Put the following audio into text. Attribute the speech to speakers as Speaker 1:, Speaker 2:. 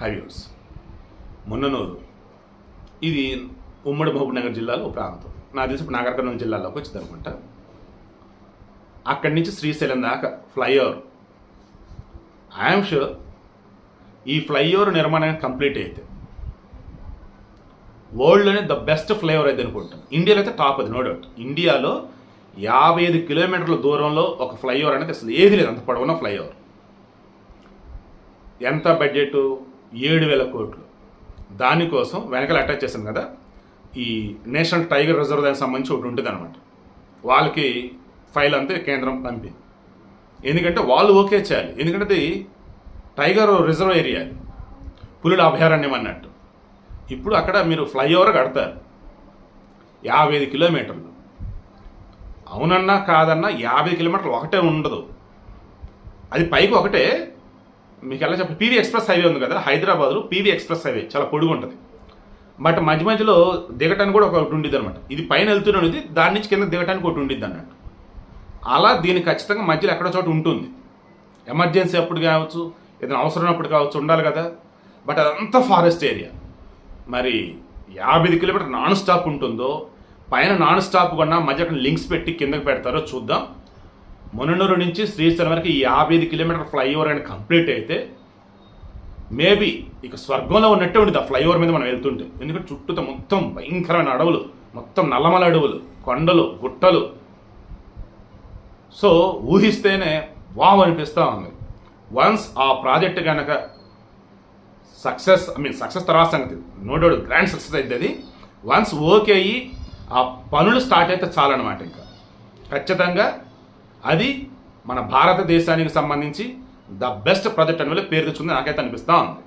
Speaker 1: Highways Munnanur ఇది ఉమ్మడి మహబూబ్నగర్ జిల్లాలో ఒక ప్రాంతం. నాకు తెలిసి ఇప్పుడు జిల్లాలోకి వచ్చింది అనుకుంటా అక్కడి నుంచి శ్రీశైలం దాకా ఫ్లైఓవర్. ఐఎమ్ షూర్ ఈ ఫ్లైఓవర్ నిర్మాణం కంప్లీట్ అయితే వరల్డ్లోనే ద బెస్ట్ ఫ్లైఓవర్ అయితే అనుకుంటాను ఇండియాలో అయితే టాప్ అది నో డౌట్ ఇండియాలో యాభై ఐదు కిలోమీటర్ల దూరంలో ఒక ఫ్లైఓవర్ అనేది అసలు ఏది లేదు. అంత పొడవున ఫ్లైఓవర్. ఎంత బడ్జెట్ ఏడు వేల కోట్లు దానికోసం వెనకాల అటాచ్ చేశాను కదా. ఈ నేషనల్ టైగర్ రిజర్వ్ దానికి సంబంధించి ఒకటి ఉంటుంది అనమాట వాళ్ళకి ఫైల్ అంతే కేంద్రం పంపింది ఎందుకంటే వాళ్ళు ఓకే చేయాలి. ఎందుకంటే అది టైగర్ రిజర్వ్ ఏరియా పులుల అభయారణ్యం అన్నట్టు. ఇప్పుడు అక్కడ మీరు ఫ్లైఓవర్ కడతారు. యాభై ఐదు కిలోమీటర్లు. అవునన్నా కాదన్నా యాభై కిలోమీటర్లు ఒకటే ఉండదు. అది పైకి ఒకటే. మీకు ఎలా చెప్పాలి పీవీ ఎక్స్ప్రెస్ హైవే ఉంది కదా హైదరాబాద్లో పీవీ ఎక్స్ప్రెస్ హైవే చాలా పొడుగు ఉంటుంది. బట్ మధ్య మధ్యలో దిగటానికి కూడా ఒకటి ఉండిద్ది అనమాట ఇది పైన వెళ్తున్నది దాని నుంచి కింద దిగటానికి ఒకటి ఉండిద్ది అన్నట్టు. అలా దీనికి ఖచ్చితంగా మధ్యలో ఎక్కడో చోట ఉంటుంది. ఎమర్జెన్సీ అప్పుడు కావచ్చు ఏదైనా అవసరం అప్పుడు కావచ్చు ఉండాలి కదా. బట్ అదంతా ఫారెస్ట్ ఏరియా మరి యాభై కిలోమీటర్ నాన్ స్టాప్ ఉంటుందో పైన నాన్ స్టాప్ కన్నా మధ్య అక్కడ లింక్స్ పెట్టి కిందకి పెడతారో చూద్దాం. ముననూరు నుంచి శ్రీశైలం వరకు యాభై ఐదు కిలోమీటర్ ఫ్లైఓవర్ అని కంప్లీట్ అయితే మేబీ ఇక స్వర్గంలో ఉన్నట్టే ఉంటుంది ఆ ఫ్లైఓవర్ మీద మనం వెళ్తుంటే. ఎందుకంటే చుట్టూతో మొత్తం భయంకరమైన అడవులు మొత్తం నల్లమల అడవులు కొండలు గుట్టలు. సో ఊహిస్తేనే వావ్ అనిపిస్తూ ఉంది. వన్స్ ఆ ప్రాజెక్ట్ కనుక సక్సెస్ ఐ మీన్ సక్సెస్ తర్వాత సంగతి నో డౌట్ గ్రాండ్ సక్సెస్ అయితే అది. వన్స్ ఓకే అయ్యి ఆ పనులు స్టార్ట్ అయితే చాలన్నమాట ఇంకా. ఖచ్చితంగా అది మన భారతదేశానికి సంబంధించి ద బెస్ట్ ప్రాజెక్ట్ అని పేరు తెచ్చుకుంది నాకైతే అనిపిస్తూ ఉంది.